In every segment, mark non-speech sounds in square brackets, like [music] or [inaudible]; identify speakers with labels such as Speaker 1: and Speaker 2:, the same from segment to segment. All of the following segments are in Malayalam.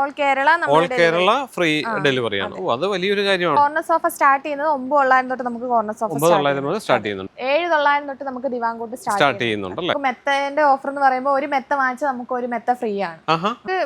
Speaker 1: ഓൾ കേരള
Speaker 2: ഫ്രീ ഡെലിവറി ആണ്. ഓ അത് വലിയൊരു കാര്യമാണ്.
Speaker 1: കോർണർ സോഫ സ്റ്റാർട്ട് ചെയ്യുന്നത് ഒമ്പത് തൊള്ളായിരം തൊട്ട് നമുക്ക് കോർണർ സോഫ
Speaker 2: ഒമ്പത് തൊള്ളായിരം സ്റ്റാർട്ട് ചെയ്യുന്നുണ്ട്.
Speaker 1: ഏഴ് തൊള്ളായിരം തൊട്ട് നമുക്ക് ദിവാങ്കോട്ട് സ്റ്റാർട്ട്
Speaker 2: ചെയ്യുന്നുണ്ട്.
Speaker 1: മെത്തന്റെ ഓഫർ എന്ന് പറയുമ്പോൾ ഒരു മെത്ത വാങ്ങിച്ചാൽ നമുക്ക് ഒരു മെത്ത ഫ്രീ ആണ്.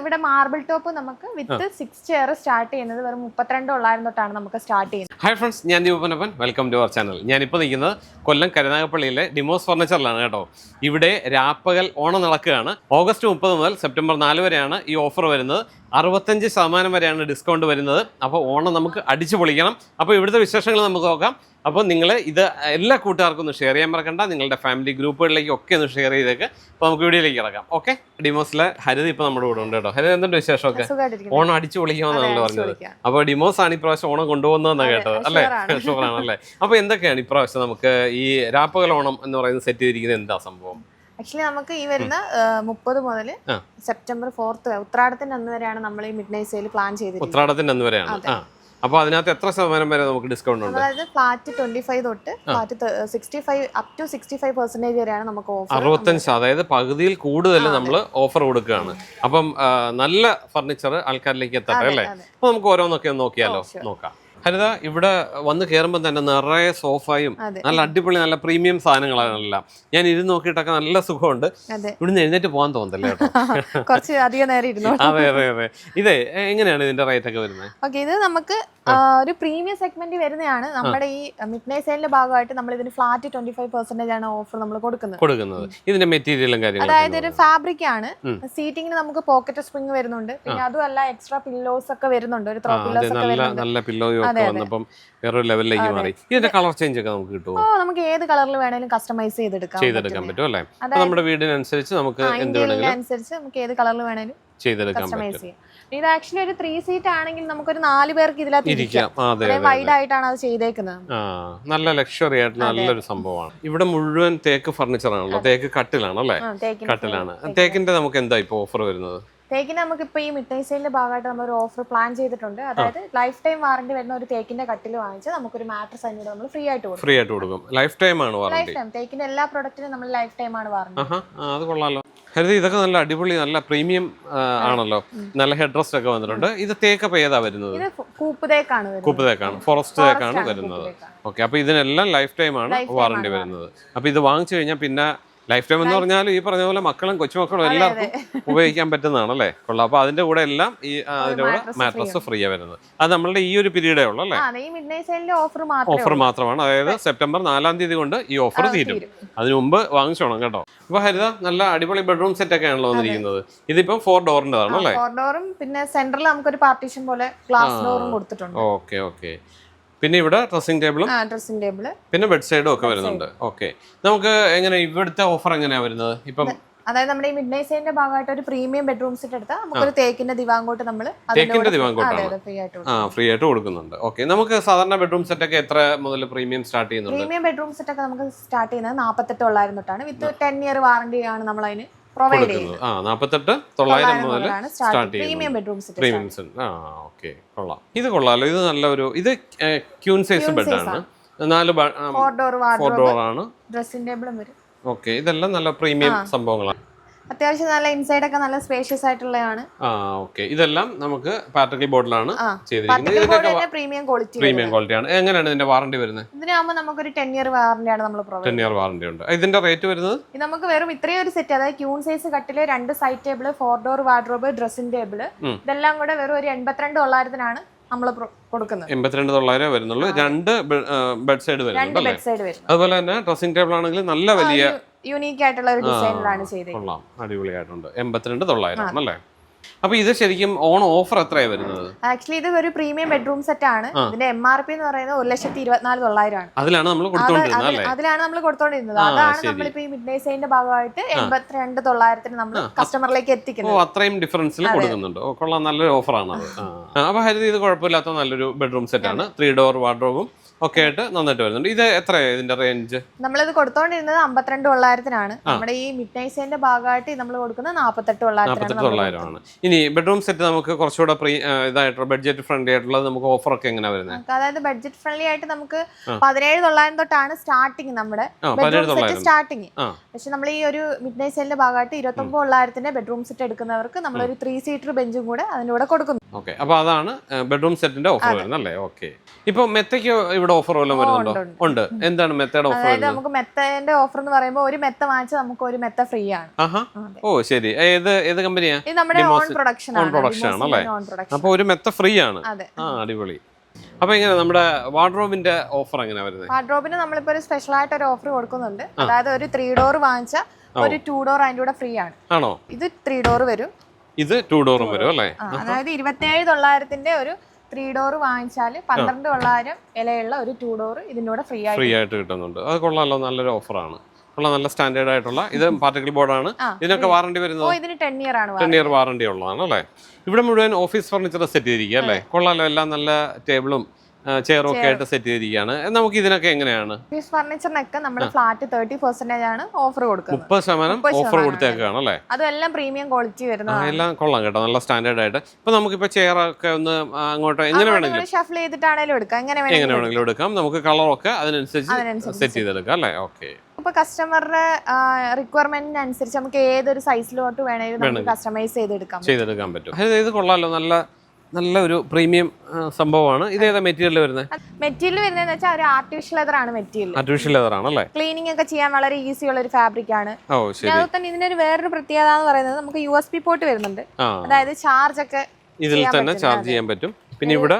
Speaker 1: ഇവിടെ മാർബിൾ ടോപ്പ് നമുക്ക് വിത്ത് സിക്സ് ചെയർ സ്റ്റാർട്ട് ചെയ്യുന്നത് വെറും മുപ്പത്തിരണ്ട് തൊള്ളായിരം തൊട്ടാണ് നമുക്ക് സ്റ്റാർട്ട് ചെയ്യുന്നത്.
Speaker 2: ഹായ് ഫ്രണ്ട്സ് ഞാൻ Deepanappan welcome to our channel ഞാനിപ്പോൾ നിൽക്കുന്നത് കൊല്ലം കരുനാഗപ്പള്ളിയിലെ ഡിമോസ് ഫർണിച്ചറിലാണ് കേട്ടോ. ഇവിടെ രാപ്പകൽ ഓണം നടക്കുകയാണ്. ഓഗസ്റ്റ് മുപ്പത് മുതൽ സെപ്റ്റംബർ നാല് വരെയാണ് ഈ ഓഫർ വരുന്നത്. അറുപത്തഞ്ച് ശതമാനം വരെയാണ് ഡിസ്കൗണ്ട് വരുന്നത്. അപ്പോൾ ഓണം നമുക്ക് അടിച്ചു പൊളിക്കണം. അപ്പോൾ ഇവിടുത്തെ വിശേഷങ്ങൾ നമുക്ക് നോക്കാം. അപ്പോൾ നിങ്ങൾ ഇത് എല്ലാ കൂട്ടുകാർക്കും ഒന്ന് ഷെയർ ചെയ്യാൻ മറക്കണ്ട. നിങ്ങളുടെ ഫാമിലി ഗ്രൂപ്പുകളിലേക്ക് ഒക്കെ ഒന്ന് ഷെയർ ചെയ്തേക്ക്. അപ്പോൾ നമുക്ക് വീഡിയോയിലേക്ക് ഇറക്കാം ഓക്കെ ഡിമോസിലെ ഹരിത ഇപ്പോൾ നമ്മുടെ കൂടെ ഉണ്ട് കേട്ടോ. ഹരിത എന്തുണ്ട് വിശേഷമൊക്കെ? ഓണം അടിച്ചു പൊളിക്കാമെന്നാണല്ലോ പറഞ്ഞത്. അപ്പോൾ ഡിമോസ് ആണ് ഇപ്രാവശ്യം ഓണം കൊണ്ടുപോകുന്നതെന്നാണ്
Speaker 1: കേട്ടോ
Speaker 2: കേട്ടത്. അല്ലേ. ഷുവറാണ് [laughs] അല്ലേ? അപ്പോൾ എന്തൊക്കെയാണ് ഇപ്രാവശ്യം നമുക്ക് ഈ രാപ്പകൽ ഓണം എന്ന് പറയുന്നത് സെറ്റ് ചെയ്തിരിക്കുന്നത് എന്താ സംഭവം?
Speaker 1: ആക്ച്വലി നമുക്ക് ഈ വരുന്ന മുപ്പത് മുതൽ. സെപ്റ്റംബർ ഫോർത്ത് ഉത്രാടത്തിന്റെ അന്ന് വരെയാണ് നമ്മൾ ഈ മിഡ് നൈറ്റ് സെയിൽ പ്ലാൻ ചെയ്തിരിക്കുന്നത്.
Speaker 2: ഉത്രാടത്തിന്റെ അന്ന് വരെയാണ്. അപ്പോൾ അതിനകത്ത് എത്ര ശതമാനം വരെ നമുക്ക് ഡിസ്കൗണ്ട് ഉണ്ട്?
Speaker 1: അതായത് ഫ്ലാറ്റ് ട്വന്റി ഫൈവ് തൊട്ട് flat sixty five up to sixty five percentage വരെയാണ് നമുക്ക് ഓഫർ
Speaker 2: അറുപത്തഞ്ച് അതായത് പകുതിയിൽ കൂടുതൽ നമ്മൾ ഓഫർ കൊടുക്കുകയാണ്. അപ്പം നല്ല ഫർണിച്ചർ ആൾക്കാരിലേക്ക് എത്തട്ടെ അല്ലേ. അപ്പോൾ നമുക്ക് ഓരോന്നൊക്കെ നോക്കിയാലോ? നോക്കാം. ഹരിത ഇവിടെ വന്ന് കയറുമ്പോൾ തന്നെ നിറയെ സോഫയും നല്ല അടിപൊളി നല്ല പ്രീമിയം സാധനങ്ങളാണ് എല്ലാം ഞാൻ ഇരുന്ന് നോക്കിയിട്ടൊക്കെ നല്ല സുഖമുണ്ട്. ഇവിടുന്ന് എഴുന്നേറ്റ് പോകാൻ തോന്നത്തില്ല [laughs]
Speaker 1: കുറച്ച് അധികം നേരം ഇരുന്നു [laughs]
Speaker 2: അതെ അതെ അതെ. ഇത് എങ്ങനെയാണ് ഇതിന്റെ റേറ്റ് ഒക്കെ വരുന്നത്
Speaker 1: ഓക്കെ ഇത് നമുക്ക് ഒരു പ്രീമിയം സെഗ്മെന്റ് വരുന്നതാണ്. നമ്മുടെ ഈ മിഡ് നൈറ്റ് സെയിലിന്റെ ഭാഗമായിട്ട് നമ്മൾ ഇതിന് ഫ്ലാറ്റ് ട്വന്റി ഫൈവ് പെർസെന്റേജ് ആണ് ഓഫർ നമ്മൾ കൊടുക്കുന്നത്.
Speaker 2: കൊടുക്കുന്നത്. ഇതിന്റെ മെറ്റീരിയലും കാര്യങ്ങളും അതായത്
Speaker 1: ഒരു ഫാബ്രിക് ആണ്. സീറ്റിംഗിന് നമുക്ക് പോക്കറ്റ് സ്പ്രിംഗ് വരുന്നുണ്ട്. പിന്നെ അതുമല്ല എക്സ്ട്രാ പില്ലോസ് ഒക്കെ വരുന്നുണ്ട്. ഒരു ത്രോ പില്ലോസ് ഒക്കെ വരുന്നുണ്ട്.
Speaker 2: ഒക്കെ. വന്നപ്പം വേറൊരു ലെവലിലേക്ക് മാറി. ഇതിന്റെ കളർ ചേഞ്ച് ഒക്കെ നമുക്ക് കിട്ടുമോ
Speaker 1: നമുക്ക് ഏത് കളറിൽ വേണേലും കസ്റ്റമൈസ് ചെയ്തെടുക്കാം.
Speaker 2: ചെയ്തെടുക്കാൻ പറ്റും അല്ലേ? നമ്മുടെ വീടിനനുസരിച്ച് നമുക്ക് എന്ത് വേണമെങ്കിലും
Speaker 1: അനുസരിച്ച് നമുക്ക് ഏത് കളറിൽ വേണേലും
Speaker 2: ചെയ്തെടുക്കാൻ പറ്റും.
Speaker 1: ഇത് ആക്ച്വലി ഒരു ത്രീ സീറ്റ് ആണെങ്കിൽ നമുക്കൊരു നാല് പേർക്ക് ഇതിലകത്ത് ഇരിക്കാം. വൈഡ് ആയിട്ടാണ് അത് ചെയ്തേക്കുന്നത്.
Speaker 2: നല്ല ലക്ഷറി ആയിട്ട് നല്ലൊരു സംഭവമാണ്. ഇവിടെ മുഴുവൻ തേക്ക് ഫർണിച്ചർ ആണല്ലോ. തേക്ക് കട്ടിലാണ് അല്ലേ കട്ടിലാണ്. തേക്കിന്റെ. നമുക്ക് എന്താ ഇപ്പൊ ഓഫർ വരുന്നത്?
Speaker 1: തേക്കിന് നമുക്ക് ഇപ്പൊ ഈ മിഡ് നൈറ്റ് സെയിലിന്റെ ഭാഗമായിട്ട് നമ്മൾ ഒരു ഓഫർ പ്ലാൻ ചെയ്തിട്ടുണ്ട്. അതായത് ലൈഫ് ടൈം വാറണ്ടി വരുന്ന ഒരു തേക്കിന്റെ കട്ടിൽ വാങ്ങിച്ച് നമുക്കൊരു മാട്രസ് അതിനോട് നമ്മൾ ഫ്രീ ആയിട്ട് കൊടുക്കും.
Speaker 2: ഫ്രീ ആയിട്ട് കൊടുക്കും. ലൈഫ് ടൈം ആണ്
Speaker 1: ലൈഫ് ടൈം തേക്കിന്റെ എല്ലാ പ്രൊഡക്റ്റിനും നമ്മൾ ലൈഫ് ടൈം ആണ് വാറണ്ടി
Speaker 2: അത് കൊള്ളാലോ. ഹരിത ഇതൊക്കെ നല്ല അടിപൊളി നല്ല പ്രീമിയം ആണല്ലോ. നല്ല ഹെഡ് റെസ്റ്റ് ഒക്കെ വന്നിട്ടുണ്ട്. ഇത് തേക്കപ്പ് ഏതാ വരുന്നത്?
Speaker 1: കൂപ്പ് തേക്കാണ്
Speaker 2: കൂപ്പ് തേക്കാണ്. ഫോറസ്റ്റ് തേക്കാണ് വരുന്നത്. ഓക്കെ അപ്പൊ ഇതിനെല്ലാം ലൈഫ് ടൈം ആണ്. വാറണ്ടി വരുന്നത്. അപ്പൊ ഇത് വാങ്ങിച്ചു കഴിഞ്ഞാൽ പിന്നെ ലൈഫ് ടൈം എന്ന് പറഞ്ഞാൽ ഈ പറഞ്ഞ പോലെ മക്കളും കൊച്ചുമക്കളും എല്ലാവർക്കും ഉപയോഗിക്കാൻ പറ്റുന്നതാണ് അല്ലേ കൊള്ളാം. അപ്പൊ അതിന്റെ കൂടെ എല്ലാം ഈ അതിന്റെ കൂടെ മാട്രസ് ഫ്രീ ആ വരുന്നത്. അത് നമ്മളുടെ ഈ ഒരു പീരീഡേ ഉള്ളൂ അല്ലേ?
Speaker 1: ഓഫർ മാത്രമേ
Speaker 2: ഓഫർ മാത്രമാണ്. അതായത് സെപ്റ്റംബർ നാലാം തീയതി കൊണ്ട് ഈ ഓഫർ തീരും. അതിനു മുമ്പ് വാങ്ങിച്ചോണം കേട്ടോ. അപ്പൊ ഹരിത നല്ല അടിപൊളി ബെഡ്റൂം സെറ്റ് ഒക്കെ ആണല്ലോ വന്നിരിക്കുന്നത്. ഇതിപ്പം ഫോർ ഡോറിന്റെതാണ് അല്ലേ?
Speaker 1: ഡോറും പിന്നെ സെന്ററിൽ നമുക്കൊരു പാർട്ടീഷൻ പോലെ ഗ്ലാസ് ഡോറും കൊടുത്തിട്ടുണ്ട്.
Speaker 2: ഓക്കെ ഓക്കെ പിന്നെ ഇവിടെ ഡ്രസ്സിംഗ് ടേബിളും
Speaker 1: ഡ്രസ്സിംഗ് ടേബിൾ
Speaker 2: പിന്നെ ബെഡ് സൈഡും ഒക്കെ വരുന്നുണ്ട്. ഓക്കെ നമുക്ക് എങ്ങനെ ഇവിടുത്തെ ഓഫർ എങ്ങനെയാ വരുന്നത്? ഇപ്പം
Speaker 1: അതായത് നമ്മുടെ ഈ മിഡ് നൈറ്റ് സെയിലിന്റെ ഭാഗമായിട്ട് ഒരു പ്രീമിയം ബെഡ്റൂം സെറ്റ് എടുത്താൽ നമുക്കൊരു തേക്കിന്റെ ദിവാങ്കോട്ട് നമ്മൾ
Speaker 2: തേക്കിന്റെ ദിവാങ്കോട്ടാണ്.
Speaker 1: ഫ്രീ ആയിട്ട്
Speaker 2: ആ ഫ്രീ ആയിട്ട് കൊടുക്കുന്നുണ്ട്. ഓക്കെ നമുക്ക് സാധാരണ ബെഡ്റൂം സെറ്റ് ഒക്കെ എത്ര മുതൽ പ്രീമിയം സ്റ്റാർട്ട് ചെയ്യുന്നുണ്ട്?
Speaker 1: പ്രീമിയം ബെഡ്റൂം സെറ്റ് ഒക്കെ നമുക്ക് സ്റ്റാർട്ട് ചെയ്യുന്നത് നാൽപ്പത്തെട്ട് തൊള്ളായിരം തൊട്ടാണ്. വിത്ത് ടെൻ ഇയർ വാറണ്ടി ആണ് നമ്മൾ അതിന്
Speaker 2: കൊടുക്കുന്നത് ആ നാൽപ്പത്തെട്ട് തൊള്ളായിരം മുതൽ സ്റ്റാർട്ട് ചെയ്യുന്നത്.
Speaker 1: പ്രീമിയം സെറ്റ്
Speaker 2: ആ ഓക്കെ. കൊള്ളാം. ഇത് കൊള്ളാലോ. ഇത് നല്ല ഒരു ഇത് ക്യൂൻ സൈസ് ബെഡാണ്. നാല്
Speaker 1: ഫോർ ഡോർ
Speaker 2: ആണ്.
Speaker 1: ഡ്രസ്സിംഗ് ടേബിളും വരും.
Speaker 2: ഓക്കെ. ഇതെല്ലാം നല്ല പ്രീമിയം സംഭവങ്ങളാണ്.
Speaker 1: അത്യാവശ്യം നല്ല ഇൻസൈഡ് ഒക്കെ നല്ല സ്പേഷ്യസ് ആയിട്ടുള്ളതാണ്.
Speaker 2: ആ ഓക്കെ ഇതെല്ലാം നമുക്ക് പാർട്ടിക്കൽ ബോർഡിലാണ് ചെയ്തിരിക്കുന്നത്. ഇതിനൊക്കെ
Speaker 1: പ്രീമിയം ക്വാളിറ്റി
Speaker 2: പ്രീമിയം ക്വാളിറ്റിയാണ് എങ്ങനെയാണ് ഇതിന്റെ വാറണ്ടി വരുന്നത്?
Speaker 1: ഇതിനാകുമ്പോൾ നമുക്ക് ഒരു ടെൻ ഇയർ വാറണ്ടി ആണ് നമ്മൾ പ്രൊവൈഡ്
Speaker 2: ടെൻ ഇയർ വാറണ്ടി ഉണ്ട്. ഇതിന്റെ റേറ്റ് വരുന്നത്?
Speaker 1: ഇത് നമുക്ക് വെറും ഇത്രയും ഒരു സെറ്റ് അതായത് ക്യൂൺ സൈസ് കട്ടിൽ രണ്ട് side table four door wardrobe dressing table ഇതെല്ലാം കൂടെ വെറും ഒരു എൺപത്തിരണ്ട് തൊള്ളായിരത്തിനാണ് നമ്മൾ കൊടുക്കുന്നത്.
Speaker 2: എൺപത്തിരണ്ട് തൊള്ളായിരം വരുന്നുള്ളൂ. രണ്ട് ബെഡ് സൈഡ് വരുന്നുണ്ട് അതുപോലെ തന്നെ ഡ്രസ്സിംഗ് ടേബിൾ ആണെങ്കിൽ നല്ല വലിയ
Speaker 1: യൂണീക്ക് ആയിട്ടുള്ള ഒരു ഡിസൈനിലാണ് ചെയ്തത്
Speaker 2: അടിപൊളിയായിട്ടുണ്ട്. എൺപത്തിരണ്ട് തൊള്ളായിരം ആണല്ലേ അപ്പൊ ഇത് ശരിക്കും ഓൺ ഓഫർ എത്രയാണ് വരുന്നത്?
Speaker 1: ആക്ച്വലി ഇത് ഒരു പ്രീമിയം ബെഡ്റൂം സെറ്റ് ആണ്. ഇതിന്റെ എം ആർ പി എന്ന് പറയുന്നത് ഒരു ലക്ഷത്തി ഇരുപത്തിനാല് തൊള്ളായിരം ആണ്
Speaker 2: അതിലാണ് നമ്മൾ കൊടുത്തോണ്ടിരുന്നത്
Speaker 1: അതിലാണ് നമ്മൾ കൊടുത്തോണ്ടിരുന്നത്. അതാണ്. നമ്മളിപ്പോ ഈ മിഡ് നൈറ്റ് ഭാഗമായിട്ട് എൺപത്തിരണ്ട് തൊള്ളായിരത്തിന് നമ്മൾ കസ്റ്റമറിലേക്ക്
Speaker 2: ഓ
Speaker 1: എത്തിക്കുന്നത്.
Speaker 2: അത്രയും ഡിഫറൻസിൽ കൊടുക്കുന്നുണ്ട്. കൊള്ളാം. നല്ലൊരു ഓഫറാണ് അത്. അപ്പൊ ഹരിത ഇത് കുഴപ്പമില്ലാത്ത നല്ലൊരു ബെഡ്റൂം സെറ്റ് ആണ്. ത്രീ ഡോർ വാർഡ്രോബും ഒക്കെ ആയിട്ട് നന്നായിട്ട് വരുന്നുണ്ട്. ഇത് എത്രയാണ് ഇതിന്റെ റേഞ്ച്
Speaker 1: നമ്മളിത് കൊടുത്തോണ്ടിരുന്നത് അമ്പത്തിരണ്ട് തൊള്ളായിരത്തിനാണ് നമ്മുടെ ഈ മിഡ് നൈറ്റ് ഭാഗമായിട്ട് നമ്മൾ കൊടുക്കുന്നത് നാപ്പത്തെട്ട്
Speaker 2: തൊള്ളായിരമാണ് ഇനി ബെഡ്റൂം സെറ്റ് നമുക്ക് കുറച്ചുകൂടെ പ്രീ ഇതായിട്ടുള്ള ബഡ്ജറ്റ് ഫ്രണ്ട്ലി ആയിട്ടുള്ളത് നമുക്ക് ഓഫർ ഒക്കെ എങ്ങനെ വരുന്നത്
Speaker 1: അതായത് ബഡ്ജറ്റ് ഫ്രണ്ട്ലി ആയിട്ട് നമുക്ക് പതിനേഴ് തൊള്ളായിരം തൊട്ടാണ് സ്റ്റാർട്ടിങ് നമ്മുടെ. ബെഡ്റൂം സെറ്റ് സ്റ്റാർട്ടിങ് പക്ഷെ നമ്മൾ ഈ ഒരു മിഡ് നൈറ്റ് സെയിലിന്റെ ഭാഗമായിട്ട് ഇരുപത്തൊമ്പത് തൊള്ളായിരത്തിന്റെ ബെഡ്റൂം സെറ്റ് എടുക്കുന്നവർക്ക് നമ്മളൊരു ത്രീ സീറ്റർ ബെഞ്ചും കൂടെ അതിനൂടെ കൂടെ കൊടുക്കുന്നു.
Speaker 2: ഓക്കെ അപ്പൊ അതാണ് ബെഡ്റൂം സെറ്റിന്റെ ഓഫർ വരുന്നത് അല്ലേ? ഓക്കെ ഇപ്പൊ മെത്തയ്ക്ക് ഇവിടെ ഓഫർ വല്ലതും വരുന്നുണ്ടോ?
Speaker 1: ഉണ്ട്,
Speaker 2: എന്താണ് മെത്തയുടെ ഓഫർ
Speaker 1: അതായത് നമുക്ക് മെത്തന്റെ ഓഫർ എന്ന് പറയുമ്പോൾ ഒരു മെത്ത വാങ്ങിച്ചാൽ നമുക്ക് ഒരു മെത്ത ഫ്രീ ആണ്.
Speaker 2: ഓ ശരി. ഏത് ഏത് കമ്പനിയാ
Speaker 1: ഇത് നമ്മുടെ ഓൺ പ്രൊഡക്ഷൻ
Speaker 2: own
Speaker 1: ആണ്
Speaker 2: ആണ് അല്ലേ?
Speaker 1: ഓൺ പ്രൊഡക്ഷൻ
Speaker 2: അപ്പൊ ഒരു മെത്ത ഫ്രീ ആണ്. ആ അടിപൊളി. അപ്പൊ എങ്ങനെ നമ്മുടെ വാർഡ്രോബിന്റെ ഓഫർ എങ്ങനെ വരുന്നത്?
Speaker 1: വാർഡ്രോബിന് നമ്മളിപ്പോ ഒരു സ്പെഷ്യൽ ആയിട്ട് ഒരു ഓഫർ കൊടുക്കുന്നുണ്ട് അതായത് ഒരു ത്രീ ഡോർ വാങ്ങിച്ചാൽ ഒരു ടു ഡോർ അതിന്റെ കൂടെ ഫ്രീ ആണ്.
Speaker 2: ആണോ?
Speaker 1: ഇത് ത്രീ ഡോർ വരും.
Speaker 2: ഇത് ടു ഡോറും വരും അല്ലേ?
Speaker 1: അതായത് ഇരുപത്തിയേഴ് തൊള്ളായിരത്തിന്റെ ഒരു ത്രീ ഡോർ വാങ്ങിച്ചാൽ പന്ത്രണ്ട് തൊള്ളായിരം വിലയുള്ള ഒരു ടു ഡോർ ഇതിനോട് കൂടെ ഫ്രീ ആയിട്ട്
Speaker 2: ഫ്രീ ആയിട്ട് കിട്ടുന്നുണ്ട്. അത് കൊള്ളാമല്ലോ നല്ലൊരു ഓഫറാണ് ഉള്ള നല്ല സ്റ്റാൻഡേർഡ് ആയിട്ടുള്ള ഇത് പാർട്ടിക്കൽ ബോർഡ്
Speaker 1: ആണ്.
Speaker 2: ഇതിനൊക്കെ വാറണ്ടി വരുന്നത്?
Speaker 1: ഇതിന് ടെൻ ഇയർ ആണ്
Speaker 2: ടെൻ ഇയർ വാറണ്ടി ഉള്ളതാണ് അല്ലേ? ഇവിടെ മുഴുവൻ ഓഫീസ് ഫർണിച്ചർ സെറ്റ് ചെയ്തിരിക്കുക അല്ലേ? കൊള്ളാലോ എല്ലാം നല്ല ടേബിളും ചെയറും ഒക്കെ ആയിട്ട് സെറ്റ് ചെയ്തിരിക്കുകയാണ്. നമുക്ക് ഇതിനൊക്കെ എങ്ങനെയാണ്?
Speaker 1: ഫർണിച്ചറിനൊക്കെ നമ്മുടെ ഫ്ലാറ്റ് തേർട്ടി പെർസെന്റേജ് ആണ് ഓഫർ കൊടുക്കുന്നത്.
Speaker 2: മുപ്പത് ശതമാനം ഓഫർ കൊടുത്തേക്കാണ് അല്ലേ?
Speaker 1: അതെല്ലാം പ്രീമിയം ക്വാളിറ്റി
Speaker 2: ആ,
Speaker 1: വരുന്നതാണ്
Speaker 2: എല്ലാം കൊള്ളാം കേട്ടോ. നല്ല സ്റ്റാൻഡേർഡ് ആയിട്ട്. ഇപ്പൊ നമുക്കിപ്പോ ചെയർ ഒക്കെ ഒന്ന് അങ്ങോട്ട് എങ്ങനെ വേണമെങ്കിലും
Speaker 1: ഷഫിൾ ചെയ്തിട്ടാണെങ്കിലും എടുക്കാം. എങ്ങനെ
Speaker 2: എങ്ങനെ
Speaker 1: വേണമെങ്കിലും
Speaker 2: എടുക്കാം. നമുക്ക് കളറൊക്കെ അതിനനുസരിച്ച്
Speaker 1: അതിനനുസരിച്ച്
Speaker 2: സെറ്റ് ചെയ്തെടുക്കാം അല്ലേ? ഓക്കെ
Speaker 1: ഇപ്പൊ കസ്റ്റമറുടെ റിക്വയർമെന്റിനനുസരിച്ച് നമുക്ക് ഏതൊരു സൈസിലോട്ട് വേണമെങ്കിലും നമുക്ക് കസ്റ്റമൈസ് ചെയ്തെടുക്കാം.
Speaker 2: ചെയ്തെടുക്കാൻ പറ്റും. ഇത് കൊള്ളാലോ. നല്ല നല്ല ഒരു പ്രീമിയം സംഭവമാണ്. ഇത് ഏതാ മെറ്റീരിയൽ വരുന്നത്
Speaker 1: മെറ്റീരിയൽ വരുന്നതെന്ന് വെച്ചാൽ ഒരു ആർട്ടിഫിഷ്യൽ ലെതർ ആണ് മെറ്റീരിയൽ
Speaker 2: ആർട്ടിഫിഷ്യൽ ലെതർ ആണല്ലേ
Speaker 1: ക്ലീനിങ് ഒക്കെ ചെയ്യാൻ വളരെ ഈസി ഉള്ള ഒരു ഫാബ്രിക് ആണ്. അതുപോലെ തന്നെ ഇതിനൊരു വേറൊരു പ്രത്യേകത എന്ന് പറയുന്നത് നമുക്ക് യു എസ് പി പോർട്ട് വരുന്നുണ്ട്. അതായത് ചാർജ് ഒക്കെ
Speaker 2: ഇതിൽ തന്നെ ചാർജ് ചെയ്യാൻ പറ്റും. പിന്നെ ഇവിടെ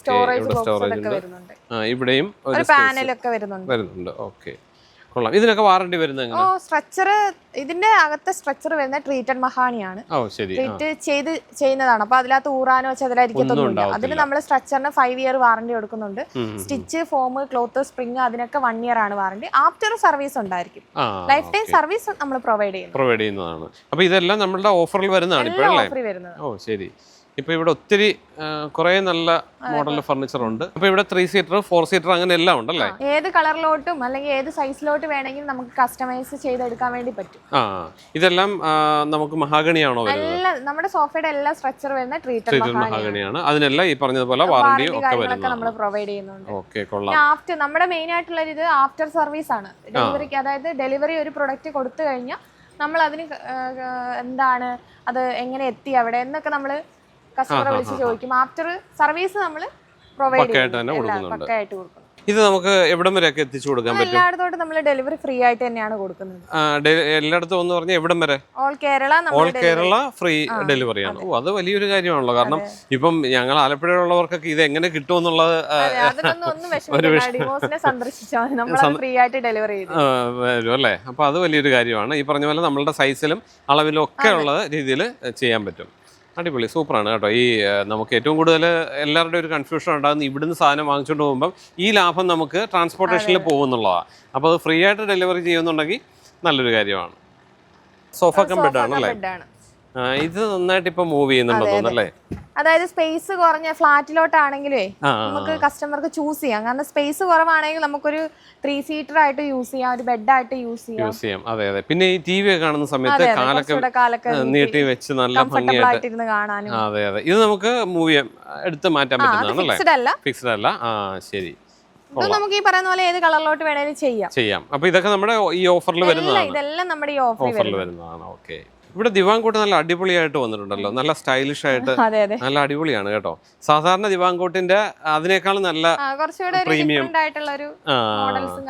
Speaker 1: സ്റ്റോറേജ് ബോക്സ് ഒക്കെ വരുന്നുണ്ട്.
Speaker 2: ഇവിടെയും ഒരു
Speaker 1: പാനൽ
Speaker 2: ഒക്കെ
Speaker 1: പാനലൊക്കെ വരുന്നുണ്ട്.
Speaker 2: വരുന്നുണ്ട്. ഓക്കെ. കൊള്ളാം. ഇതിനൊക്കെ വാറണ്ടി വരുന്നത്
Speaker 1: ഓ സ്ട്രക്ചർ ഇതിന്റെ അകത്തെ സ്ട്രക്ചർ വരുന്ന ട്രീറ്റഡ് മഹാണിയാണ് ട്രീറ്റ് ചെയ്ത് ചെയ്യുന്നതാണ്. അപ്പൊ അതിനകത്ത് ഊറാനോ ചെതലായിരിക്കത്തൊന്നുമില്ല. അതിന് നമ്മൾ സ്ട്രക്ചറിന് ഫൈവ് ഇയർ വാറണ്ടി കൊടുക്കുന്നുണ്ട്. സ്റ്റിച്ച് ഫോം ക്ലോത്ത് സ്പ്രിങ് അതിനൊക്കെ വൺ ഇയർ ആണ് വാറണ്ടി ആഫ്റ്റർ സർവീസ് ഉണ്ടായിരിക്കും. ലൈഫ് ടൈം സർവീസ് നമ്മൾ പ്രൊവൈഡ് ചെയ്യുന്നു.
Speaker 2: പ്രൊവൈഡ് ചെയ്യുന്നതാണ്. അപ്പൊ ഇതെല്ലാം നമ്മളുടെ ഓഫറിൽ വരുന്നതാണ്
Speaker 1: ഓഫറിൽ വരുന്നത്
Speaker 2: ഓ ശരി. ഇപ്പൊ ഇവിടെ ഒത്തിരി കുറെ നല്ല മോഡൽ ഫർണിച്ചർ ഉണ്ട്. അപ്പൊ ഇവിടെ ത്രീ സീറ്റർ ഫോർ സീറ്റർ അങ്ങനെ എല്ലാം ഉണ്ട് അല്ലേ
Speaker 1: ഏത് കളറിലോട്ടും അല്ലെങ്കിൽ ഏത് സൈസിലോട്ട് വേണമെങ്കിലും നമുക്ക് കസ്റ്റമൈസ് ചെയ്തെടുക്കാൻ വേണ്ടി പറ്റും.
Speaker 2: ആ ഇതെല്ലാം നമുക്ക് മഹാഗണിയാണോ
Speaker 1: എല്ലാ നമ്മുടെ സോഫയുടെ എല്ലാ സ്ട്രക്ചർ വരുന്ന ട്രീറ്റർ
Speaker 2: മഹാഗണിയാണ്. അതിനെല്ലാം ഈ പറഞ്ഞതുപോലെ വാറണ്ടി ഒക്കെ
Speaker 1: നമ്മൾ പ്രൊവൈഡ് ചെയ്യുന്നുണ്ട്.
Speaker 2: ഓക്കെ കൊള്ളാം.
Speaker 1: ആഫ്റ്റർ നമ്മുടെ മെയിൻ ആയിട്ടുള്ള ഇത് ആഫ്റ്റർ സർവീസ് ആണ്. ഡെലിവറിക്ക് അതായത് ഡെലിവറി ഒരു പ്രൊഡക്റ്റ് കൊടുത്തു കഴിഞ്ഞാൽ നമ്മൾ അതിന് എന്താണ് അത് എങ്ങനെ എത്തി അവിടെ എന്നൊക്കെ നമ്മൾ കസ്റ്റമറെ വിളിച്ച് ചോദിക്കും. ആഫ്റ്റർ സർവീസ് നമ്മൾ പ്രൊവൈഡ്. കൊടുക്കും.
Speaker 2: ഇത് നമുക്ക് എവിടം വരെയൊക്കെ എത്തിച്ചു കൊടുക്കാൻ പറ്റും?
Speaker 1: എല്ലായിടത്തോട്ടും നമ്മൾ ഡെലിവറി ഫ്രീ ആയിട്ട് തന്നെയാണ് കൊടുക്കുന്നത്.
Speaker 2: എല്ലായിടത്തും എന്ന് പറഞ്ഞാൽ എവിടം വരെ?
Speaker 1: All Kerala
Speaker 2: all Kerala free ഡെലിവറിയാണ് ഓ അത് വലിയൊരു കാര്യമാണല്ലോ. കാരണം ഇപ്പം ഞങ്ങൾ ആലപ്പുഴയുള്ളവർക്കൊക്കെ ഇത് എങ്ങനെ
Speaker 1: കിട്ടും എന്നുള്ളത് ഡെലിവറി
Speaker 2: വരും അല്ലേ? അപ്പോൾ അത് വലിയൊരു കാര്യമാണ്. ഈ പറഞ്ഞ പോലെ നമ്മളുടെ സൈസിലും അളവിലും ഒക്കെ ഉള്ള രീതിയിൽ ചെയ്യാൻ പറ്റും. അടിപൊളി സൂപ്പറാണ് കേട്ടോ. ഈ നമുക്ക് ഏറ്റവും കൂടുതൽ എല്ലാവരുടെയും ഒരു കൺഫ്യൂഷൻ ഉണ്ടാകുന്ന ഇവിടുന്ന് സാധനം വാങ്ങിച്ചുകൊണ്ട് പോകുമ്പം ഈ ലാഭം നമുക്ക് ട്രാൻസ്പോർട്ടേഷനിൽ പോകുന്നുള്ളതാണ് അപ്പോൾ അത് ഫ്രീ ആയിട്ട് ഡെലിവറി ചെയ്യുന്നുണ്ടെങ്കിൽ നല്ലൊരു കാര്യമാണ്. സോഫ കം ബെഡ് ആ, ഇത് നന്നായിട്ട് ഇപ്പൊ മൂവ് ചെയ്യുന്നുണ്ടോ തോന്നുന്നല്ലേ
Speaker 1: അതായത് സ്പേസ് കുറഞ്ഞ ഫ്ലാറ്റിലോട്ടാണെങ്കിലേ നമുക്ക് കസ്റ്റമർക്ക് ചൂസ് ചെയ്യാം. കാരണം സ്പേസ് കുറവാണെങ്കിൽ നമുക്കൊരു ത്രീ സീറ്റർ ആയിട്ട് യൂസ് ചെയ്യാം ഒരു ബെഡായിട്ട് യൂസ് ചെയ്യാം.
Speaker 2: യൂസ് ചെയ്യാം. അതെ അതെ. പിന്നെ ഈ ടി വി കാണുന്ന സമയത്ത് കാലൊക്കെ നീട്ടി വെച്ച് നല്ല ഭംഗിയായിട്ട്
Speaker 1: ആയിട്ട് കാണാനും.
Speaker 2: അതെ അതെ. ഇത് നമുക്ക് മൂവ് എടുത്ത് മാറ്റാൻ പറ്റുന്നതാണല്ലേ
Speaker 1: ഫിക്സ്ഡ് അല്ല?
Speaker 2: ഫിക്സ്ഡ് അല്ല. ആ ശരി.
Speaker 1: നമുക്ക് ഈ പറയുന്ന പോലെ ഏത് കളറിലോട്ട് വേണേലും ചെയ്യാം.
Speaker 2: ചെയ്യാം. അപ്പൊ ഇതൊക്കെ നമ്മുടെ ഈ ഓഫറിൽ വരുന്നതാണ്.
Speaker 1: ഇതെല്ലാം നമ്മുടെ ഈ ഓഫറിൽ
Speaker 2: ഓഫറിൽ
Speaker 1: വരും
Speaker 2: വരുന്നതാണ്. ഓക്കെ ഇവിടെ ദിവാൻകോട്ട് നല്ല അടിപൊളിയായിട്ട് വന്നിട്ടുണ്ടല്ലോ. നല്ല സ്റ്റൈലിഷ് ആയിട്ട് നല്ല അടിപൊളിയാണ് കേട്ടോ. സാധാരണ ദിവാൻകോട്ടിന്റെ അതിനേക്കാളും നല്ല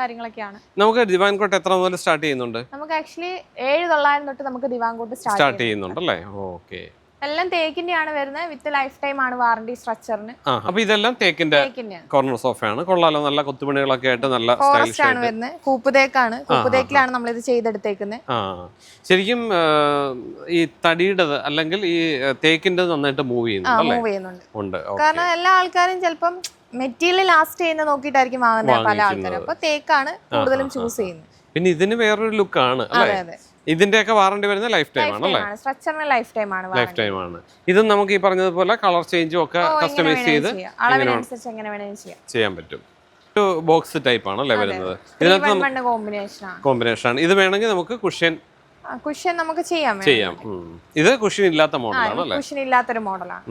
Speaker 1: കാര്യങ്ങളൊക്കെയാണ്.
Speaker 2: നമുക്ക് ദിവാൻകോട്ട് എത്ര മുതൽ സ്റ്റാർട്ട് ചെയ്യുന്നുണ്ട്?
Speaker 1: നമുക്ക് ആക്ച്വലി ഏഴ് തൊള്ളായിരം തൊട്ട് നമുക്ക് ദിവാൻകോട്ട് സ്റ്റാർട്ട്
Speaker 2: ചെയ്യുന്നുണ്ട്. അല്ലേ ഓക്കെ
Speaker 1: എല്ലാം തേക്കിന്റെ ആണ് വരുന്നത്. വിത്ത് ലൈഫ് ടൈം ആണ് വാറണ്ടി സ്ട്രക്ചറിന്.
Speaker 2: അപ്പൊ ഇതെല്ലാം തേക്കിന്റെ കോർണർ സോഫയാണ് കൊള്ളാലോ നല്ല കൊത്തുപണികളൊക്കെ ആയിട്ട് നല്ല
Speaker 1: ഫോറസ്റ്റ് ആണ് വരുന്നത്. കൂപ്പ് തേക്കാണ് കൂപ്പ് തേക്കിലാണ് നമ്മൾ ഇത് ചെയ്തെടുത്തേക്കുന്നത്.
Speaker 2: ശരിക്കും ഈ തടിയുടെ അല്ലെങ്കിൽ ഈ തേക്കിന്റെ നന്നായിട്ട് മൂവ് ചെയ്യുന്നുണ്ട് ഉണ്ട്.
Speaker 1: കാരണം എല്ലാ ആൾക്കാരും ചിലപ്പം മെറ്റീരിയൽ ലാസ്റ്റ് ചെയ്യുന്ന നോക്കിയിട്ടായിരിക്കും വാങ്ങുന്നത് പല ആൾക്കാരും. അപ്പൊ തേക്കാണ് കൂടുതലും ചൂസ് ചെയ്യുന്നത്.
Speaker 2: പിന്നെ ഇതിന് വേറൊരു ലുക്കാണ് അല്ലേ?
Speaker 1: അതെ.
Speaker 2: ഇതിന്റെയൊക്കെ വാറണ്ടി വരുന്ന ലൈഫ് ടൈം ആണ്. അല്ലേ
Speaker 1: സ്ട്രക്ചറിന് ലൈഫ് ടൈം ആണ്
Speaker 2: ലൈഫ് ടൈം ആണ്. ഇതും നമുക്ക് ഈ പറഞ്ഞതുപോലെ കളർ ചേഞ്ചും ഒക്കെ കസ്റ്റമൈസ് ചെയ്ത് ചെയ്യാൻ പറ്റും. ബോക്സ് ടൈപ്പ് ആണ് അല്ലേ വരുന്നത്? ഇതിനകത്ത്
Speaker 1: കോമ്പിനേഷൻ ആണ്.
Speaker 2: ഇത് വേണമെങ്കിൽ നമുക്ക് കുഷ്യൻ
Speaker 1: കുഷ്യൻ നമുക്ക് ചെയ്യാം
Speaker 2: ചെയ്യാം. ഇത് കുഷ്യൻ ഇല്ലാത്ത മോഡലാണ് അല്ലേ
Speaker 1: കുഷ്യൻ ഇല്ലാത്തൊരു മോഡലാണ്.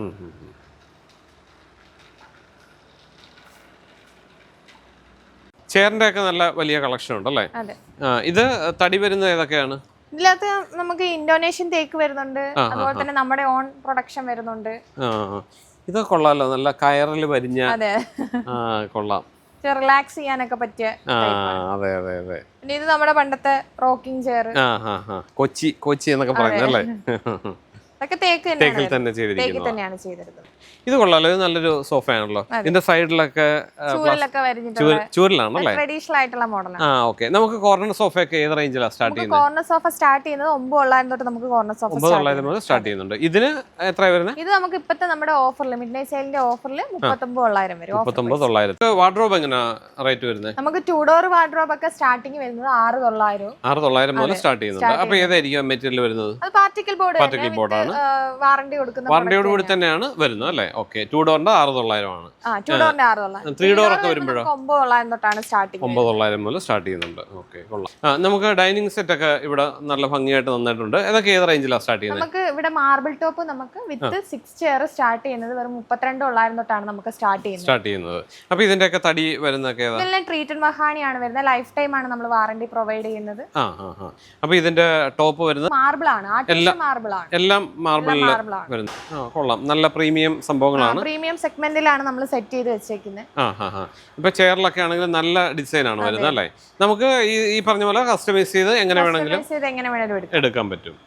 Speaker 2: ചെയറിന്റെ ഒക്കെ നല്ല വലിയ കളക്ഷൻ ഉണ്ട് അല്ലേ
Speaker 1: അതെ
Speaker 2: ഇത് തടി വരുന്നത് ഏതൊക്കെയാണ്?
Speaker 1: ഇതിനകത്ത് നമുക്ക് ഇന്തോനേഷ്യൻ തേക്ക് വരുന്നുണ്ട്. അതുപോലെ തന്നെ നമ്മുടെ ഓൺ പ്രൊഡക്ഷൻ വരുന്നുണ്ട്.
Speaker 2: ഇത് കൊള്ളാലോ? നല്ല കയറിൽ വരിഞ്ഞ കൊള്ളാം.
Speaker 1: റിലാക്സ് ചെയ്യാനൊക്കെ പറ്റിയ
Speaker 2: അതെ അതെ അതെ.
Speaker 1: പിന്നെ ഇത് നമ്മുടെ പണ്ടത്തെ റോക്കിംഗ് ചെയർ
Speaker 2: കൊച്ചി കൊച്ചി എന്നൊക്കെ
Speaker 1: തേക്ക് [laughs]
Speaker 2: തേക്കിൽ തന്നെ ചെയ്തിരിക്കുന്നത്. ഇത് കൊള്ളാലോ ഇത് നല്ലൊരു സോഫയാണല്ലോ. ഇതിന്റെ സൈഡിലൊക്കെ ചൂരിലാണല്ലേ?
Speaker 1: ട്രഡീഷണൽ ആയിട്ടുള്ള മോഡലാണ്
Speaker 2: ആ ഓക്കെ നമുക്ക് കോർണർ സോഫയൊക്കെ ഏത് റേഞ്ചിലാണ് സ്റ്റാർട്ട് ചെയ്യുന്നത്?
Speaker 1: കോർണർ സോഫ സ്റ്റാർട്ട് ചെയ്യുന്നത് ഒമ്പത് തൊള്ളായിരം തൊട്ട് നമുക്ക് കോർണർ സോഫ
Speaker 2: ഒമ്പത് തൊള്ളായിരം മുതൽ സ്റ്റാർട്ട് ചെയ്യുന്നുണ്ട്. ഇതിന് എത്ര വരുന്നത്?
Speaker 1: ഇത് നമുക്ക് ഇപ്പത്തെ നമ്മുടെ ഓഫറിൽ മിഡ് നൈറ്റ് സെയിലിന്റെ ഓഫറിൽ മുപ്പത്തൊമ്പത് തൊള്ളായിരം വരും.
Speaker 2: മുപ്പത്തൊമ്പത് തൊള്ളായിരം. വാർഡ്രോബ് എങ്ങനെയാ റേറ്റ് വരുന്നത്?
Speaker 1: നമുക്ക് ടൂ ഡോർ വാർഡ്രോബ് ഒക്കെ സ്റ്റാർട്ടിങ് വരുന്നത് ആറ് തൊള്ളായിരം.
Speaker 2: ആറ് തൊള്ളായിരം മുതൽ സ്റ്റാർട്ട് ചെയ്യുന്നുണ്ട്. അപ്പൊ ഏതായിരിക്കും മെറ്റീരിയൽ വരുന്നത്?
Speaker 1: അത് പാർട്ടിക്കൽ ബോർഡ്
Speaker 2: Particle board ആണ്.
Speaker 1: വാറണ്ടി കൊടുക്കുന്ന
Speaker 2: വാറണ്ടിയോട് കൂടി തന്നെയാണ്. വരുന്നത് അല്ലേ? ഓക്കെ ടു ഡോറിന്റെ ആറ് തൊള്ളായിരം ആണ്
Speaker 1: ആ ടൂ ഡോറിന്റെ ആറ് തൊള്ളായിരം.
Speaker 2: ത്രീ ഡോർ ഒക്കെ വരുമ്പോഴോ?
Speaker 1: ഒമ്പത് തൊള്ളായിരം തൊട്ടാണ് സ്റ്റാർട്ടിങ്
Speaker 2: ഒമ്പത് തൊള്ളായിരം മുതൽ സ്റ്റാർട്ട് ചെയ്യുന്നുണ്ട്. ഓക്കെ കൊള്ളാം. നമുക്ക് ഡൈനിങ് സെറ്റ് ഒക്കെ ഇവിടെ നല്ല ഭംഗിയായിട്ട് നന്നായിട്ടുണ്ട്. ഇതൊക്കെ ഏത് റേഞ്ചിലാണ് സ്റ്റാർട്ട് ചെയ്യുന്നത്?
Speaker 1: നമുക്ക് ഇവിടെ മാർബിൾ ടോപ്പ് നമുക്ക് വിത്ത് സിക്സ് ചെയർ സ്റ്റാർട്ട് ചെയ്യുന്നത് വെറും മുപ്പത്തിരണ്ട് തൊള്ളായിരം തൊട്ടാണ് നമുക്ക് സ്റ്റാർട്ട് ചെയ്യുന്നത്.
Speaker 2: സ്റ്റാർട്ട് ചെയ്യുന്നത്. അപ്പൊ ഇതിന്റെ ഒക്കെ തടി വരുന്നൊക്കെ
Speaker 1: ഇതെല്ലാം ട്രീറ്റഡ് മഹാണിയാണ് വരുന്നത്. ലൈഫ് ടൈം ആണ് നമ്മൾ വാറണ്ടി പ്രൊവൈഡ് ചെയ്യുന്നത്.
Speaker 2: ആ അപ്പൊ ഇതിന്റെ ടോപ്പ് വരുന്നത്?
Speaker 1: മാർബിൾ ആണ്. മാർബിൾ ആണ്.
Speaker 2: എല്ലാം മാർബിളിൽ വരുന്നത്. ആ കൊള്ളാം. നല്ല പ്രീമിയം സംഭവങ്ങളാണ്.
Speaker 1: പ്രീമിയം സെഗ്മെന്റിലാണ് നമ്മൾ സെറ്റ് ചെയ്ത് വെച്ചേക്കുന്നത്
Speaker 2: ആ ഹാ ഹാ. ഇപ്പൊ ചെയറിലൊക്കെ ആണെങ്കിൽ നല്ല ഡിസൈൻ ആണ് വരുന്നത് അല്ലേ? നമുക്ക് ഈ ഈ പറഞ്ഞ പോലെ കസ്റ്റമൈസ് ചെയ്ത് എങ്ങനെ വേണമെങ്കിലും
Speaker 1: എങ്ങനെ വേണമെങ്കിലും എടുക്കാം.
Speaker 2: എടുക്കാൻ പറ്റും.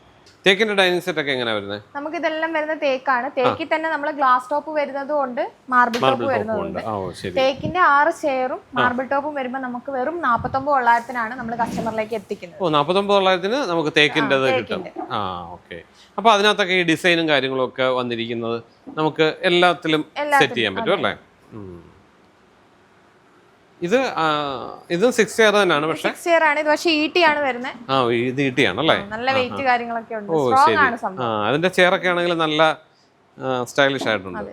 Speaker 2: തേക്കിന്റെ ഡൈനിങ് സെറ്റ് ഒക്കെ എങ്ങനെയാ വരുന്നത്
Speaker 1: നമുക്ക് ഇതെല്ലാം വരുന്ന തേക്കാണ്. തേക്കിൽ തന്നെ നമ്മൾ ഗ്ലാസ് ടോപ്പ് വരുന്നത് കൊണ്ട് മാർബിൾ ടോപ്പ്
Speaker 2: വരുന്നത് ടോപ്പും
Speaker 1: വരുന്നതുണ്ട്
Speaker 2: ഉണ്ട്. ആ ഓ ശരി.
Speaker 1: തേക്കിന്റെ ആറ് ചെയറും മാർബിൾ ടോപ്പും വരുമ്പോൾ നമുക്ക് വെറും നാപ്പത്തൊമ്പത് തൊള്ളായിരത്തിനാണ് നമ്മൾ കസ്റ്റമറിലേക്ക് എത്തിക്കുന്നത്.
Speaker 2: ഓ നാപ്പത്തൊമ്പത് തൊള്ളായിരത്തിന് നമുക്ക് തേക്കിന്റെത് കിട്ടും. ആ ഓക്കെ. അപ്പൊ അതിനകത്തൊക്കെ ഈ ഡിസൈനും കാര്യങ്ങളും ഒക്കെ വന്നിരിക്കുന്നത് നമുക്ക് എല്ലാത്തിലും സെറ്റ് ചെയ്യാൻ പറ്റും അല്ലേ. ഇത് ഇത് സിക്സ് ഇയർ തന്നെയാണ് പക്ഷെ.
Speaker 1: സിക്സ് ഇയർ ആണ്. ഇത് പക്ഷേ ഈട്ടി ആണ് വരുന്നത്.
Speaker 2: ആ ഇത് ആണ് അല്ലേ
Speaker 1: നല്ല വെയിറ്റ് കാര്യങ്ങളൊക്കെ ഉണ്ട്.
Speaker 2: ഓ
Speaker 1: സ്ട്രോങ് ആണ് സംഭവം.
Speaker 2: ആ അതിന്റെ ചെയറൊക്കെ ആണെങ്കിൽ നല്ല സ്റ്റൈലിഷ് ആയിട്ടുണ്ട്.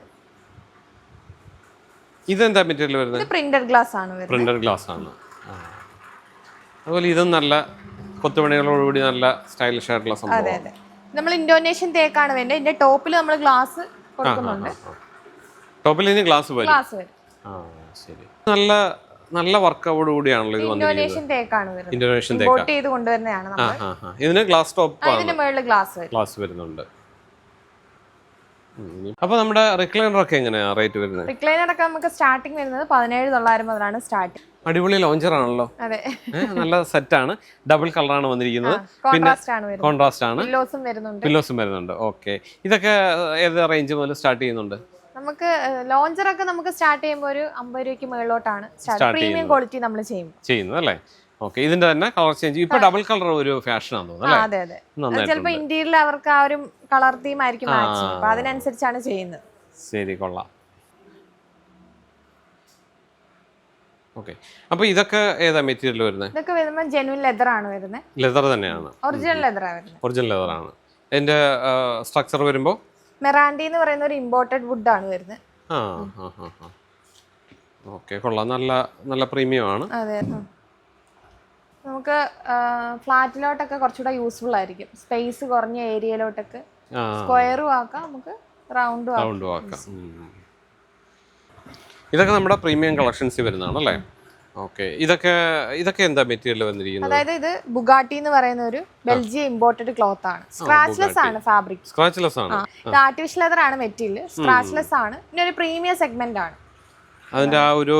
Speaker 2: ഇതെന്താ മെറ്റീരിയൽ വരുന്നത്?
Speaker 1: പ്രിന്റഡ് ഗ്ലാസ് ആണ് വരുന്നത്.
Speaker 2: പ്രിന്റഡ് ഗ്ലാസ് ആണ്. അതുപോലെ ഇതും നല്ല കൊത്തുപണികളോടുകൂടി നല്ല സ്റ്റൈലിഷ് ആയിട്ടുള്ള സംഭവം
Speaker 1: അതെ അതെ. നമ്മൾ ഇന്തോനേഷ്യൻ തേക്കാണ് വേണ്ടത്. ഇതിന്റെ ടോപ്പിൽ നമ്മൾ ഗ്ലാസ് കൊടുക്കുന്നുണ്ട്.
Speaker 2: ടോപ്പിൽ ഇനി ഗ്ലാസ് വരും.
Speaker 1: ഗ്ലാസ് വരും.
Speaker 2: ആ ശരി. നല്ല നല്ല വർക്കൗട്ട് കൂടിയാണല്ലോ ഇത് വന്നിരിക്കുന്നത്.
Speaker 1: ഇന്തോനേഷ്യൻ തേക്കാണ്
Speaker 2: ഇന്തോനേഷ്യൻ തേക്ക
Speaker 1: ചെയ്ത് കൊണ്ടുവരുന്നതാണ്
Speaker 2: ഇതിന് ഗ്ലാസ് ടോപ്പ് ആണ്.
Speaker 1: ഇതിന്റെ മുകളിൽ ഗ്ലാസ്
Speaker 2: ഗ്ലാസ് വരുന്നുണ്ട്. അപ്പോൾ അപ്പൊ നമ്മുടെ റിക്ലൈനർ ഒക്കെ എങ്ങനെയാ റേറ്റ് വരുന്നത്?
Speaker 1: റിക്ലൈനർ ഒക്കെ നമുക്ക് സ്റ്റാർട്ടിംഗ് വരുന്നത് പതിനേഴ് തൊള്ളായിരം മുതലാണ് സ്റ്റാർട്ട്
Speaker 2: അടിപൊളി ലോഞ്ചർ ആണല്ലോ.
Speaker 1: അതെ.
Speaker 2: നല്ല സെറ്റ് ആണ്. ഡബിൾ വന്നിരിക്കുന്നത്.
Speaker 1: കോൺട്രാസ്റ്റ് ആണ് വരുന്നത്.
Speaker 2: കോൺട്രാസ്റ്റ് ആണ്.
Speaker 1: പില്ലോസും വരുന്നുണ്ട്.
Speaker 2: ഓക്കെ ഇതൊക്കെ ഏത് റേഞ്ച് മുതൽ സ്റ്റാർട്ട് ചെയ്യുന്നുണ്ട്?
Speaker 1: നമുക്ക് ലോഞ്ചർ ഒക്കെ നമുക്ക് സ്റ്റാർട്ട് ചെയ്യുമ്പോൾ ഒരു അമ്പത് രൂപയ്ക്ക് സ്റ്റാർട്ട് പ്രീമിയം ക്വാളിറ്റി നമ്മൾ ചെയ്യും.
Speaker 2: ചെയ്യുന്നത് അല്ലേ? ഓക്കെ ഇതിന്റെ തന്നെ കളർ ചേഞ്ച് ഇപ്പൊ ഡബിൾ കളർ ഒരു ഫാഷൻ
Speaker 1: അതെ അതെ. ചിലപ്പോൾ ഇന്ത്യയിൽ അവർക്ക് ആ ഒരു കളർ തീം ആയിരിക്കും അപ്പൊ അതിനനുസരിച്ചാണ് ചെയ്യുന്നത്.
Speaker 2: ശരി കൊള്ളാം. ഓക്കെ അപ്പൊ ഇതൊക്കെ ഏതാ മെറ്റീരിയൽ വരുന്നത്?
Speaker 1: ഇതൊക്കെ വരുമ്പോൾ ജെനുവിൻ ലെതർ ആണ് വരുന്നത്.
Speaker 2: ലെതർ തന്നെയാണ്.
Speaker 1: ഒറിജിനൽ ലെതർ ആണ്
Speaker 2: ഒറിജിനൽ ലെതർ ആണ്. അതിന്റെ സ്ട്രക്ചർ വരുമ്പോൾ
Speaker 1: മെറാൻഡി എന്ന് പറയുന്ന ഒരു ഇമ്പോർട്ടഡ് വുഡ് ആണ് വരുന്നത്.
Speaker 2: ആ ആ ആ ആ. ഓക്കെ കൊള്ളാം. നല്ല നല്ല പ്രീമിയം ആണ്.
Speaker 1: അതെ. നമുക്ക് ഫ്ലാറ്റിലോട്ടൊക്കെ കുറച്ചുകൂടെ യൂസ്ഫുൾ ആയിരിക്കും. സ്പേസ് കുറഞ്ഞ ഏരിയയിലോട്ടൊക്കെ സ്ക്വയറും ആക്കാം നമുക്ക് റൗണ്ടും ആക്കാം.
Speaker 2: ഇതൊക്കെ നമ്മുടെ പ്രീമിയം കളക്ഷൻസ് വരുന്നതാണ് അല്ലേ? ഓക്കെ. ഇതൊക്കെ ഇതൊക്കെ എന്താ മെറ്റീരിയൽ വന്നിരിക്കുന്നത്?
Speaker 1: അതായത് ഇത് ബുഗാട്ടി എന്ന് പറയുന്ന ഒരു ബെൽജിയം ഇമ്പോർട്ടഡ് ക്ലോത്ത് ആണ്. സ്ക്രാച്ച്ലെസ് ആണ് ഫാബ്രിക്.
Speaker 2: സ്ക്രാച്ച്ലെസ് ആണ്.
Speaker 1: ഇത് ആർട്ടിഫിഷ്യൽ ലെതർ ആണ് മെറ്റീരിയൽ സ്ക്രാച്ച്ലെസ് ആണ്. പിന്നെ ഒരു പ്രീമിയം സെഗ്മെന്റ് ആണ്.
Speaker 2: അതിന്റെ ആ ഒരു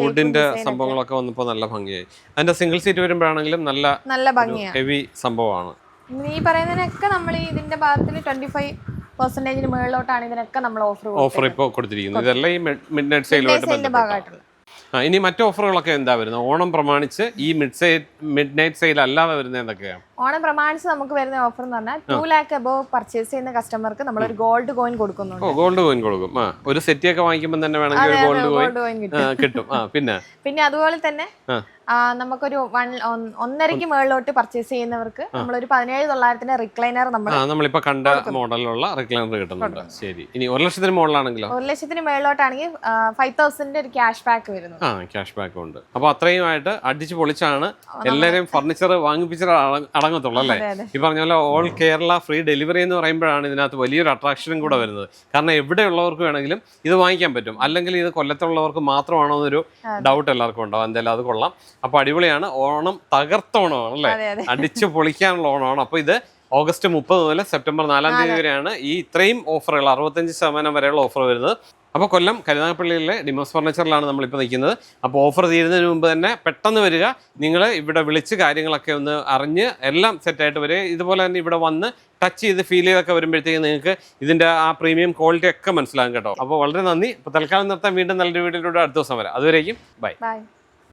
Speaker 2: വുഡിന്റെ സംഭവങ്ങളൊക്കെ വന്നപ്പോൾ നല്ല ഭംഗിയായി. അതിന്റെ സിംഗിൾ സീറ്റ് വരുമ്പോഴാണെങ്കിലും നല്ല
Speaker 1: നല്ല ഭംഗിയാണ്
Speaker 2: ഹെവി സംഭവമാണ്.
Speaker 1: ഈ പറയുന്നതിനൊക്കെ നമ്മൾ ഇതിന്റെ ഭാഗത്തിൽ ട്വന്റി ഫൈവ് പെർസെന്റേജിന് മുകളിലോട്ടാണ് ഇതിനൊക്കെ നമ്മൾ ഓഫർ
Speaker 2: ഓഫർ ഇപ്പോൾ കൊടുത്തിരിക്കുന്നത്. ഇതെല്ലാം ഈ മിഡ് നൈറ്റ് സെയിലുമായിട്ട്
Speaker 1: ബന്ധപ്പെട്ടാണ്
Speaker 2: ആ ഇനി മറ്റു ഓഫറുകളൊക്കെ എന്താ വരുന്നത്? ഓണം പ്രമാണിച്ച് ഈ മിഡ് സൈ മിഡ് നൈറ്റ് സെയിൽ അല്ലാതെ വരുന്നത് എന്തൊക്കെയാണ്
Speaker 1: ഓണം പ്രമാണിച്ച് നമുക്ക് വരുന്ന ഓഫർ എന്ന് പറഞ്ഞാൽ ടു ലാക്ക് അബോവ് പർച്ചേസ് ചെയ്യുന്ന കസ്റ്റമർക്ക് നമ്മൾ ഒരു ഗോൾഡ് കോയിൻ കൊടുക്കുന്നുണ്ട്.
Speaker 2: ഗോൾഡ് കോയിൻ കൊടുക്കും. ഒരു സെറ്റ് ഒക്കെ വാങ്ങിക്കുമ്പോൾ തന്നെ വേണമെങ്കിൽ ഗോൾഡ് കോയിൻ
Speaker 1: കിട്ടും.
Speaker 2: പിന്നെ?
Speaker 1: പിന്നെ അതുപോലെ തന്നെ നമുക്കൊരു വൺ ഒന്നരയ്ക്ക് മുകളിലോട്ട് പർച്ചേസ് ചെയ്യുന്നവർക്ക് നമ്മളൊരു പതിനേഴ് തൊള്ളായിരത്തിന്റെ റിക്ലൈനർ നമ്മൾ
Speaker 2: നമ്മളിപ്പോ കണ്ട മോഡലുള്ള റിക്ലൈനർ കിട്ടുന്നുണ്ട്. ശരി. ഇനി ഒരു ലക്ഷത്തിന് മുകളിലാണെങ്കിലോ?
Speaker 1: ഒരു ലക്ഷത്തിന് മുകളിലോട്ടാണെങ്കിൽ ഫൈവ് തൗസൻഡിന്റെ ഒരു ക്യാഷ് ബാക്ക് വരുന്നു.
Speaker 2: ആ ക്യാഷ് ബാക്ക് ഉണ്ട്. അപ്പൊ അത്രയുമായിട്ട് അടിച്ച് പൊളിച്ചാണ് എല്ലാവരെയും ഫർണിച്ചർ വാങ്ങിപ്പിച്ച മടങ്ങത്തുള്ളൂ അല്ലേ? ഈ പറഞ്ഞ പോലെ ഓൾ കേരള ഫ്രീ ഡെലിവറി എന്ന് പറയുമ്പോഴാണ് ഇതിനകത്ത് വലിയൊരു അട്രാക്ഷനും കൂടെ വരുന്നത്. കാരണം എവിടെയുള്ളവർക്ക് വേണമെങ്കിലും ഇത് വാങ്ങിക്കാൻ പറ്റും. അല്ലെങ്കിൽ ഇത് കൊല്ലത്തുള്ളവർക്ക് മാത്രമാണോ എന്നൊരു ഡൗട്ട് എല്ലാവർക്കും ഉണ്ടാവും. എന്തായാലും അത് കൊള്ളാം. അപ്പോൾ അടിപൊളിയാണ്. ഓണം തകർത്ത ഓണമാണ് അല്ലേ? അടിച്ചു പൊളിക്കാനുള്ള ഓണമാണ്. അപ്പോൾ ഇത് ഓഗസ്റ്റ് മുപ്പത് മുതൽ സെപ്റ്റംബർ നാലാം തീയതി വരെയാണ് ഈ ഇത്രയും ഓഫറുകൾ അറുപത്തഞ്ച് ശതമാനം വരെയുള്ള ഓഫർ വരുന്നത്. അപ്പോൾ കൊല്ലം കരുനാഗപ്പള്ളിയിലെ ഡിമോസ് ഫർണിച്ചറിലാണ് നമ്മളിപ്പോൾ നിൽക്കുന്നത്. അപ്പോൾ ഓഫർ തീരുന്നതിന് മുമ്പ് തന്നെ പെട്ടെന്ന് വരിക. നിങ്ങൾ ഇവിടെ വിളിച്ച് കാര്യങ്ങളൊക്കെ ഒന്ന് അറിഞ്ഞ് എല്ലാം സെറ്റായിട്ട് വരിക. ഇതുപോലെ തന്നെ ഇവിടെ വന്ന് ടച്ച് ചെയ്ത് ഫീൽ ചെയ്തൊക്കെ വരുമ്പോഴത്തേക്ക് നിങ്ങൾക്ക് ഇതിന്റെ ആ പ്രീമിയം ക്വാളിറ്റി ഒക്കെ മനസ്സിലാകും കേട്ടോ. അപ്പോൾ വളരെ നന്ദി. അപ്പോൾ തൽക്കാലം നിർത്താൻ വീണ്ടും നല്ലൊരു വീട്ടിലൂടെ അടുത്ത ദിവസം വരാം. അതുവരേക്കും ബൈ
Speaker 1: ബൈ